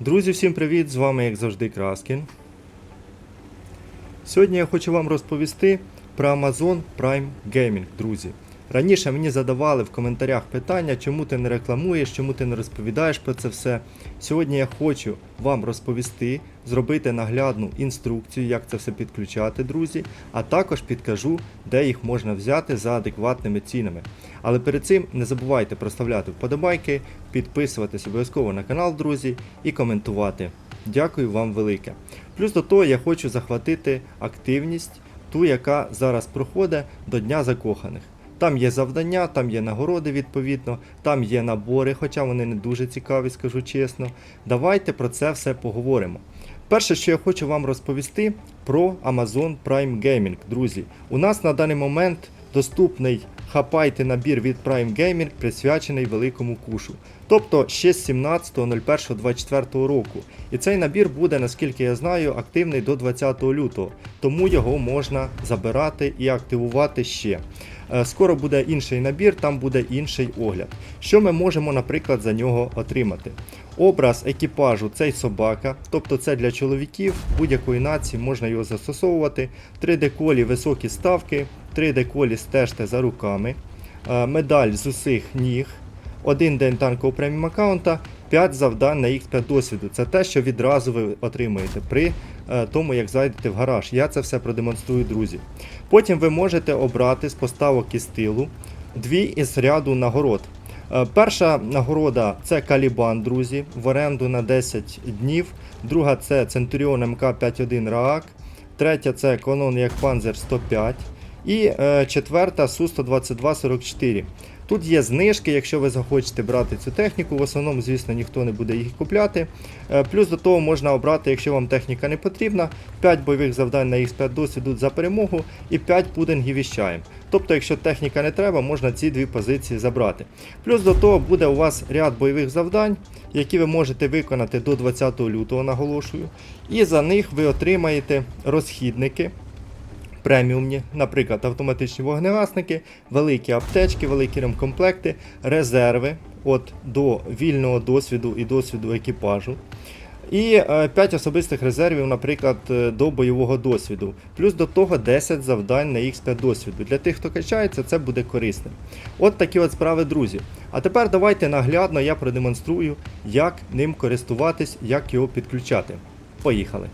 Друзі, всім привіт! З вами, як завжди, Краскін. Сьогодні я хочу вам розповісти про Amazon Prime Gaming, друзі. Раніше мені задавали в коментарях питання, чому ти не рекламуєш, чому ти не розповідаєш про це все. Сьогодні я хочу вам розповісти, зробити наглядну інструкцію, як це все підключати, друзі, а також підкажу, де їх можна взяти за адекватними цінами. Але перед цим не забувайте проставляти вподобайки, підписуватись обов'язково на канал, друзі, і коментувати. Дякую вам велике. Плюс до того я хочу захватити активність, ту, яка зараз проходить до Дня закоханих. Там є завдання, там є нагороди відповідно, там є набори, хоча вони не дуже цікаві, скажу чесно. Давайте про це все поговоримо. Перше, що я хочу вам розповісти про Amazon Prime Gaming, друзі. У нас на даний момент доступний хапайте набір від Prime Gaming, присвячений великому кушу. Тобто ще з 17.01.24 року. І цей набір буде, наскільки я знаю, активний до 20 лютого, тому його можна забирати і активувати ще. Е, Скоро буде інший набір, там буде інший огляд. Що ми можемо, наприклад, за нього отримати? Образ екіпажу цей собака, тобто це для чоловіків будь-якої нації можна його застосовувати. 3D колі високі ставки, 3D колі стежте за руками, е, медаль з усіх ніг, один день танкового преміум аккаунта, 5 завдань на X5 досвіду. Це те, що відразу ви отримуєте при е, тому, як зайдете в гараж. Я це все продемонструю, друзі. Потім ви можете обрати з поставок і стилу дві із ряду нагород. Е, Перша нагорода це Калібан, друзі, в оренду на 10 днів. Друга це Центуріон МК-51 Раак. Третя це Конон як Панзер 105. І е, четверта Су-122-44. Тут є знижки, якщо ви захочете брати цю техніку. В основному, звісно, ніхто не буде їх купляти. Е, Плюс до того можна обрати, якщо вам техніка не потрібна, 5 бойових завдань на X5 досвіду за перемогу і 5 пудингів із чаєм. Тобто, якщо техніка не треба, можна ці дві позиції забрати. Плюс до того буде у вас ряд бойових завдань, які ви можете виконати до 20 лютого, наголошую. І за них ви отримаєте розхідники преміумні, наприклад, автоматичні вогнегасники, великі аптечки, великі ремкомплекти, резерви от, до вільного досвіду і досвіду екіпажу. І 5 особистих резервів, наприклад, е, до бойового досвіду. Плюс до того 10 завдань на X5 досвіду. Для тих, хто качається, це буде корисним. От такі от справи, друзі. А тепер давайте наглядно я продемонструю, як ним користуватись, як його підключати. Поїхали!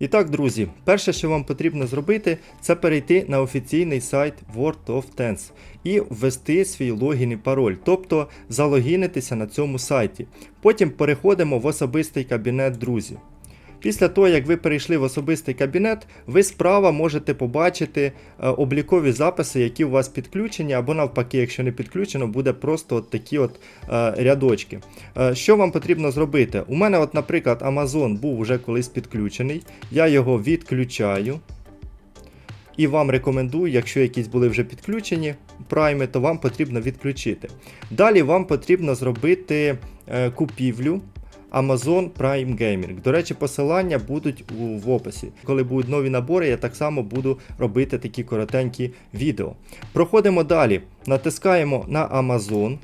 І так, друзі, перше, що вам потрібно зробити, це перейти на офіційний сайт World of Tanks і ввести свій логін і пароль, тобто залогінитися на цьому сайті. Потім переходимо в особистий кабінет друзів. Після того, як ви перейшли в особистий кабінет, ви справа можете побачити е, облікові записи, які у вас підключені, або навпаки, якщо не підключено, буде просто от такі от е, рядочки. Е, що вам потрібно зробити? У мене, от, наприклад, Amazon був вже колись підключений, я його відключаю. І вам рекомендую, якщо якісь були вже підключені прайми, то вам потрібно відключити. Далі вам потрібно зробити купівлю Amazon Prime Gaming. До речі, посилання будуть в описі. Коли будуть нові набори, я так само буду робити такі коротенькі відео. Проходимо далі. Натискаємо на Amazon,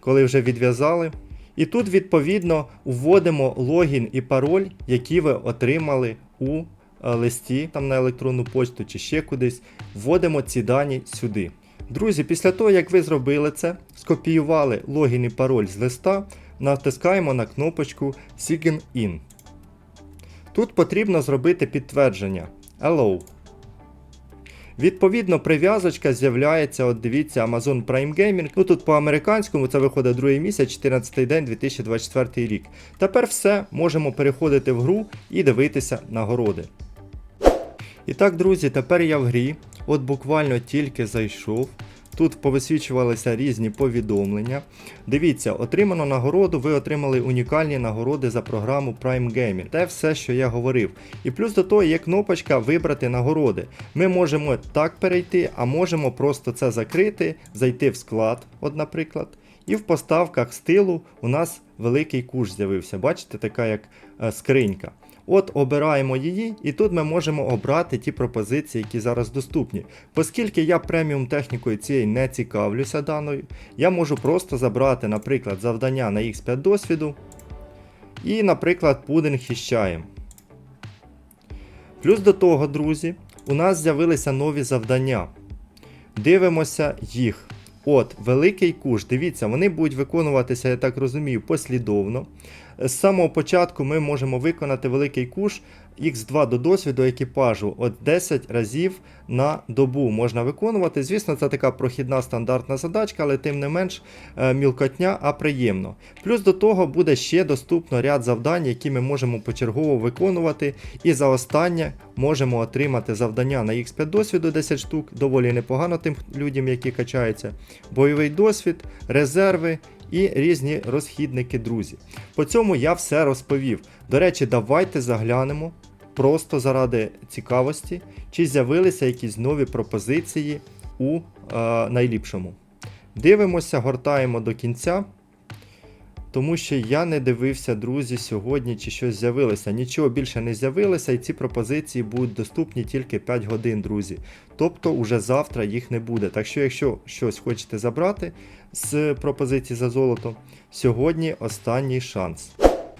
коли вже відв'язали. І тут, відповідно, вводимо логін і пароль, які ви отримали у е, листі, там на електронну почту чи ще кудись. Вводимо ці дані сюди. Друзі, після того, як ви зробили це, скопіювали логін і пароль з листа, натискаємо на кнопочку Sign In. Тут потрібно зробити підтвердження Allow. Відповідно, прив'язочка з'являється, от дивіться, Amazon Prime Gaming. Ну тут по-американському це виходить другий місяць, 14 день 2024 рік. Тепер все, можемо переходити в гру і дивитися нагороди. І так, друзі, тепер я в грі. От буквально тільки зайшов. Тут повисвічувалися різні повідомлення. Дивіться, отримано нагороду, ви отримали унікальні нагороди за програму Prime Gaming. Це все, що я говорив. І плюс до того є кнопочка Вибрати нагороди. Ми можемо так перейти, а можемо просто це закрити, зайти в склад, от, наприклад. І в поставках стилу у нас великий куш з'явився. Бачите, така як е, скринька. От обираємо її, і тут ми можемо обрати ті пропозиції, які зараз доступні. Оскільки я преміум технікою цієї не цікавлюся даною, я можу просто забрати, наприклад, завдання на X5 досвіду І, наприклад, пудинг із чаєм. Плюс до того, друзі, у нас з'явилися нові завдання. Дивимося їх. От, великий куш. Дивіться, вони будуть виконуватися, я так розумію, послідовно. З самого початку ми можемо виконати великий куш Х2 до досвіду екіпажу от 10 разів на добу можна виконувати. Звісно, це така прохідна стандартна задачка, але тим не менш е, мілкотня, а приємно. Плюс до того буде ще доступно ряд завдань, які ми можемо почергово виконувати. І за останнє можемо отримати завдання на Х5 досвіду 10 штук, доволі непогано тим людям, які качаються. Бойовий досвід, резерви і різні розхідники, друзі. По цьому я все розповів. До речі, давайте заглянемо просто заради цікавості, чи з'явилися якісь нові пропозиції у е, найліпшому. Дивимося, гортаємо до кінця. Тому що я не дивився, друзі, сьогодні чи щось з'явилося. Нічого більше не з'явилося, і ці пропозиції будуть доступні тільки 5 годин, друзі. Тобто уже завтра їх не буде. Так що, якщо щось хочете забрати з пропозицій за золото, сьогодні останній шанс.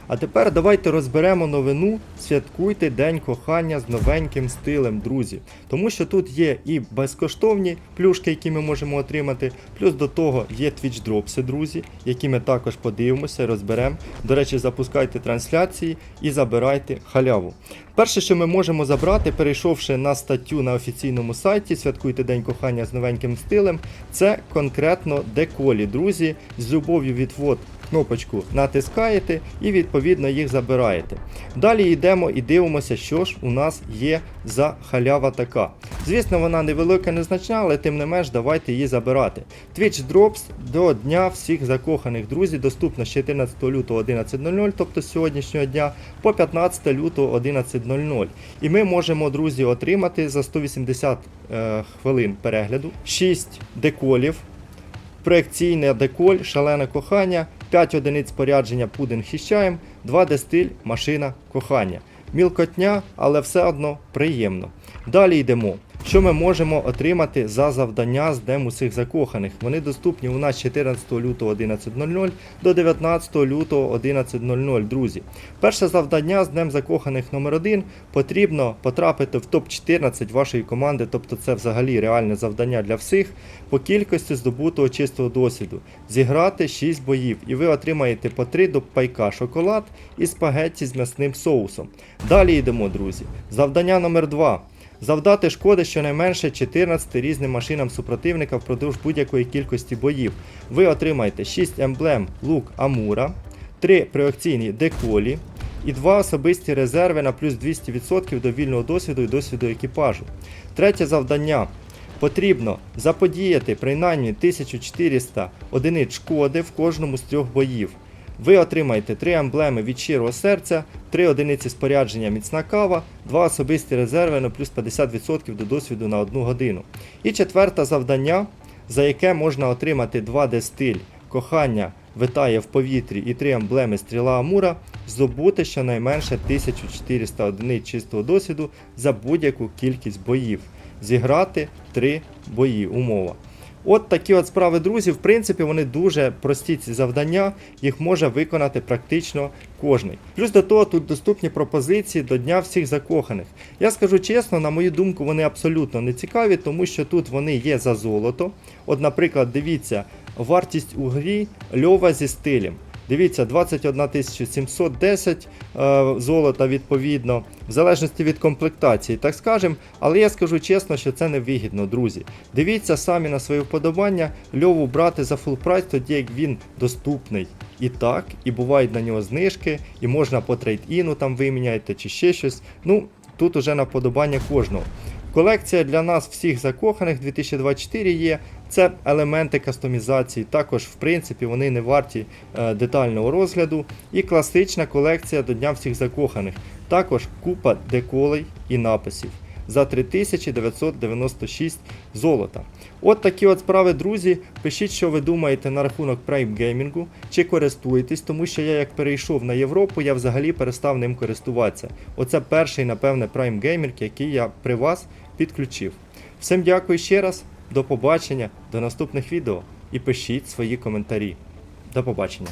А тепер давайте розберемо новину. Святкуйте День кохання з новеньким стилем, друзі. Тому що тут є і безкоштовні плюшки, які ми можемо отримати. Плюс до того є Twitch дропси, друзі, які ми також подивимося розберемо. До речі, запускайте трансляції і забирайте халяву. Перше, що ми можемо забрати, перейшовши на статтю на офіційному сайті Святкуйте День кохання з новеньким стилем, це конкретно деколі, друзі, з любов'ю від вод кнопочку натискаєте і відповідно їх забираєте. Далі йдемо і дивимося, що ж у нас є за халява така. Звісно, вона невелика, незначна, але тим не менш давайте її забирати. Twitch Drops до Дня всіх закоханих друзів доступно з 14 лютого 11.00, тобто з сьогоднішнього дня, по 15 лютого 11.00. І ми можемо, друзі, отримати за 180 е, хвилин перегляду 6 деколів. Проекційне деколь, шалене кохання, 5 одиниць спорядження пудинг із чаєм, 2 дестиль, машина кохання. Мілкотня, але все одно приємно. Далі йдемо. Що ми можемо отримати за завдання з Днем усіх закоханих? Вони доступні у нас 14 лютого 11.00 до 19 лютого 11.00, друзі. Перше завдання з Днем закоханих номер 1 потрібно потрапити в топ-14 вашої команди, тобто це взагалі реальне завдання для всіх, по кількості здобутого чистого досвіду. Зіграти 6 боїв, і ви отримаєте по 3 до пайка шоколад і спагетті з м'ясним соусом. Далі йдемо, друзі. Завдання номер 2 Завдати шкоди щонайменше 14 різним машинам супротивника впродовж будь-якої кількості боїв. Ви отримаєте 6 емблем лук Амура, 3 преакційні деколі і 2 особисті резерви на плюс 200% до вільного досвіду і досвіду екіпажу. Третє завдання. Потрібно заподіяти принаймні 1400 одиниць шкоди в кожному з трьох боїв. Ви отримаєте 3 емблеми від щирого серця, 3 одиниці спорядження міцна кава, 2 особисті резерви на плюс 50% до досвіду на 1 годину. І четверте завдання, за яке можна отримати 2D стиль кохання витає в повітрі і 3 емблеми стріла Амура, здобути щонайменше 1400 одиниць чистого досвіду за будь-яку кількість боїв. Зіграти 3 бої, умова. От такі от справи, друзі. В принципі, вони дуже прості ці завдання, їх може виконати практично кожний. Плюс до того тут доступні пропозиції до Дня всіх закоханих. Я скажу чесно, на мою думку, вони абсолютно не цікаві, тому що тут вони є за золото. От, наприклад, дивіться, вартість у грі льова зі стилем. Дивіться, 21 710 е, золота відповідно, в залежності від комплектації, так скажем. Але я скажу чесно, що це не вигідно, друзі. Дивіться самі на своє вподобання, льову брати за фул прайс, тоді як він доступний. І так, і бувають на нього знижки, і можна по трейд-іну там виміняти чи ще щось. Ну, тут уже на вподобання кожного. Колекція для нас всіх закоханих 2024 є. Це елементи кастомізації. Також, в принципі, вони не варті е, детального розгляду. І класична колекція до Дня всіх закоханих. Також купа деколей і написів за 3996 золота. От такі от справи, друзі. Пишіть, що ви думаєте на рахунок Gaming, чи користуєтесь, тому що я як перейшов на Європу, я взагалі перестав ним користуватися. Оце перший, напевне, Gaming, який я при вас підключив. Всім дякую ще раз, до побачення, до наступних відео і пишіть свої коментарі. До побачення.